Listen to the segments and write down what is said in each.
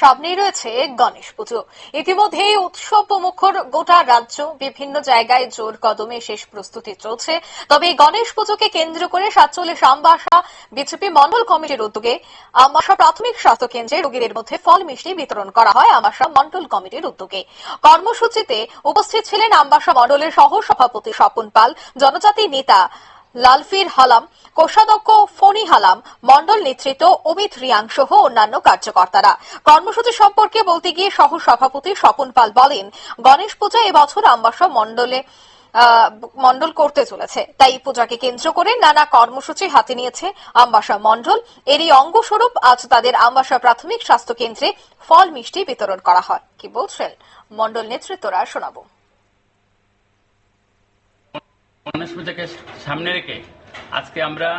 সামনেই রয়েছে গণেশ পুজো। ইতিমধ্যে উৎসব মুখর গোটা রাজ্য বিভিন্ন জায়গায় জোর কদমে শেষ প্রস্তুতি চলছে। তবে এই গণেশ পুজোকে কেন্দ্র করে সাতচল্লিশ আমবাসা, বিজেপি মন্ডল কমিটির উদ্যোগে আমবাসা প্রাথমিক স্বাস্থ্য কেন্দ্রে রোগীদের মধ্যে ফল মিষ্টি বিতরণ করা হয় আমবাসা মন্ডল কমিটির উদ্যোগে। কর্মসূচিতে উপস্থিত ছিলেন আমবাসা মন্ডলের সহ সভাপতি স্বপন পাল, জনজাতি নেতা লালফির হালাম, কোষাধ্যক্ষ ফণি হালাম মন্ডল নেতৃত্ব অমিত রিয়াং সহ অন্যান্য কার্যকর্তারা। কর্মসূচি সম্পর্কে বলতে গিয়ে সহ সভাপতি স্বপন পাল বলেন, গণেশ পূজা এবছর আমবাসা মন্ডলে মন্ডল করতে চলেছে। তাই পূজাকে কেন্দ্র করে নানা কর্মসূচি হাতে নিয়েছে আমবাসা মন্ডল এরই অঙ্গস্বরূপ আজ তাদের আমবাসা প্রাথমিক স্বাস্থ্য কেন্দ্রে ফল মিষ্টি বিতরণ করা হয়। কি বলছেন মন্ডল নেতৃত্বরা শোনাবো। গণেশ পূজাকে সামনে রেখে আজকে আমরা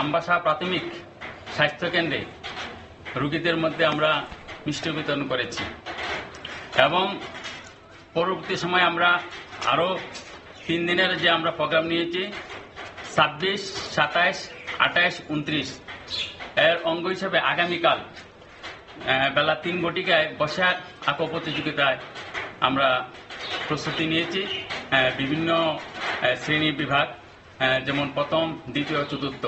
আমবাসা প্রাথমিক স্বাস্থ্য কেন্দ্রে রোগীদের মধ্যে আমরা মিষ্টি বিতরণ করেছি। এবং পরবর্তী সময় আমরা আরও তিন দিনের যে আমরা প্রোগ্রাম নিয়েছি, ছাব্বিশ, সাতাইশ, আঠাইশ, উনত্রিশ। এর অঙ্গ হিসেবে আগামীকাল বেলা তিন ঘটিকায় বসা আঁকো প্রতিযোগিতায় আমরা প্রস্তুতি নিয়েছি। বিভিন্ন শ্রেণি বিভাগ যেমন প্রথম, দ্বিতীয়, চতুর্থ।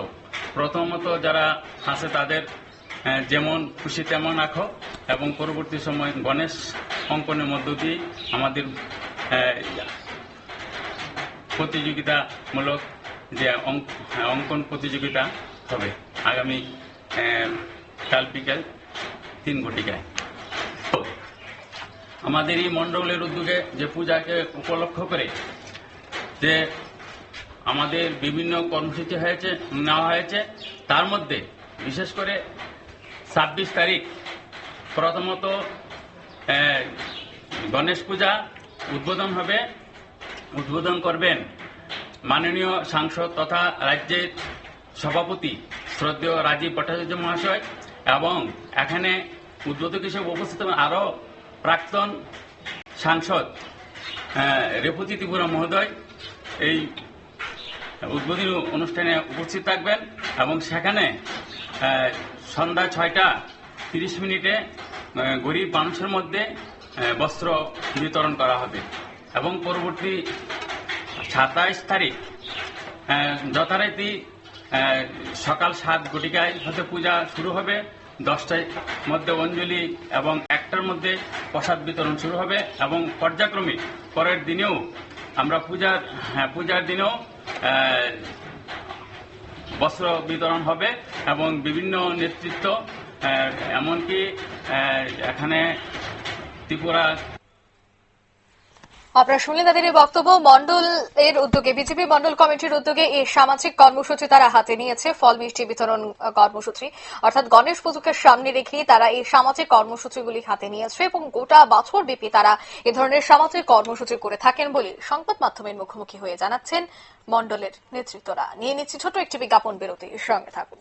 প্রথমত যারা আছে তাদের যেমন খুশি তেমন আঁকো এবং পরবর্তী সময় গণেশ অঙ্কনের মধ্য দিয়ে আমাদের প্রতিযোগিতামূলক যে অঙ্ক- অঙ্কন প্রতিযোগিতা হবে আগামী কাল বিকেল তিন ঘটিকায়। আমাদের এই মণ্ডলের উদ্যোগে যে পূজাকে উপলক্ষ করে যে আমাদের বিভিন্ন কর্মসূচি হয়েছে, নেওয়া হয়েছে। তার মধ্যে বিশেষ করে ছাব্বিশ তারিখ প্রথমত গণেশ পূজা উদ্বোধন হবে, উদ্বোধন করবেন মাননীয় সাংসদ তথা রাজ্যের সভাপতি শ্রদ্ধেয় রাজীব ভট্টাচার্য মহাশয় এবং এখানে উদ্বোধক হিসেবে উপস্থিত আরও প্রাক্তন সাংসদ রেপতি ত্রিপুরা মহোদয়। এই উদ্বোধনী অনুষ্ঠানে উপস্থিত থাকবেন এবং সেখানে সন্ধ্যা ছয়টা তিরিশ মিনিটে গরিব মানুষের মধ্যে বস্ত্র বিতরণ করা হবে এবং পরবর্তী সাতাইশ তারিখ যথারীতি সকাল সাত ঘটিকায় হতে পূজা শুরু হবে, দশটার মধ্যে অঞ্জলি এবং একটার মধ্যে প্রসাদ বিতরণ শুরু হবে এবং পর্যায়ক্রমে পরের দিনেও আমরা পূজার হ্যাঁ, পূজার দিনেও বস্ত্র বিতরণ হবে এবং বিভিন্ন নেতৃত্ব এমনকি এখানে ত্রিপুরা আপনারা শুনলেন তাদের এই বক্তব্য। মন্ডল এর উদ্যোগে, বিজেপি মন্ডল কমিটির উদ্যোগে এই সামাজিক কর্মসূচি তারা হাতে নিয়েছে, ফল, মিষ্টি বিতরণ কর্মসূচি। অর্থাৎ গণেশ পুজোকে সামনে রেখে তারা এই সামাজিক কর্মসূচিগুলি হাতে নিয়েছে এবং গোটা বছর ব্যাপী তারা এ ধরনের সামাজিক কর্মসূচি করে থাকেন বলে সংবাদ মাধ্যমের মুখোমুখি হয়ে জানাচ্ছেন মন্ডলের নেতৃত্বরা। নিয়ে নিচ্ছি ছোট একটি বিজ্ঞাপন বিরতি সঙ্গে থাকুন।